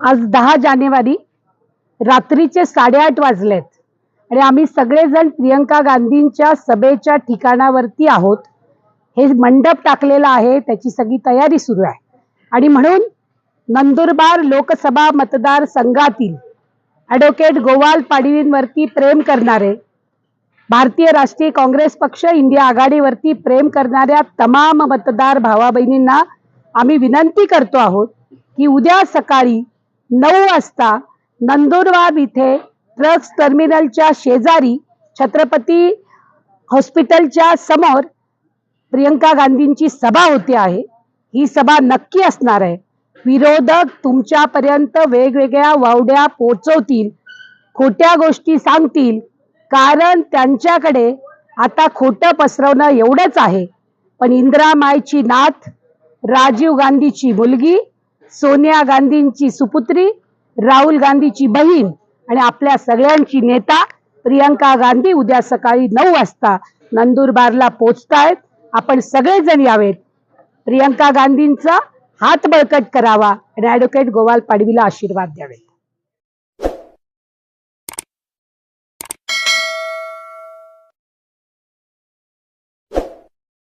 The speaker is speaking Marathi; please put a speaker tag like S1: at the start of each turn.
S1: आज दहा जानेवारी रात्रीचे साडेआठ वाजलेत आणि आम्ही सगळेजण प्रियंका गांधींच्या सभेच्या ठिकाणावरती आहोत. हे मंडप टाकलेलं आहे त्याची सगळी तयारी सुरू आहे. आणि म्हणून नंदुरबार लोकसभा मतदारसंघातील ॲडव्होकेट गोवाल पाडवींवरती प्रेम करणारे भारतीय राष्ट्रीय काँग्रेस पक्ष इंडिया आघाडीवरती प्रेम करणाऱ्या तमाम मतदार भावा बहिणींना आम्ही विनंती करतो आहोत की उद्या सकाळी नऊ वाजता नंदुरबार इथे ट्रक्स टर्मिनलच्या शेजारी छत्रपती हॉस्पिटलच्या समोर प्रियंका गांधींची सभा होते आहे. ही सभा नक्की असणार आहे. विरोधक तुमच्यापर्यंत वेगवेगळ्या वावड्या पोचवतील खोट्या गोष्टी सांगतील कारण त्यांच्याकडे आता खोटं पसरवणं एवढंच आहे. पण इंदिरा मायची नाथ राजीव गांधीची मुलगी सोनिया गांधींची सुपुत्री राहुल गांधीची बहीण आणि आपल्या सगळ्यांची नेता प्रियंका गांधी उद्या सकाळी नऊ वाजता नंदुरबारला पोचतायत आपण सगळेजण यावेत. प्रियंका गांधींचा हात बळकट करावा आणि ॲडव्होकेट गोवाल पाडवीला आशीर्वाद द्यावेत.